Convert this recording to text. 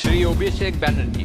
Shri Abhishek Banerjee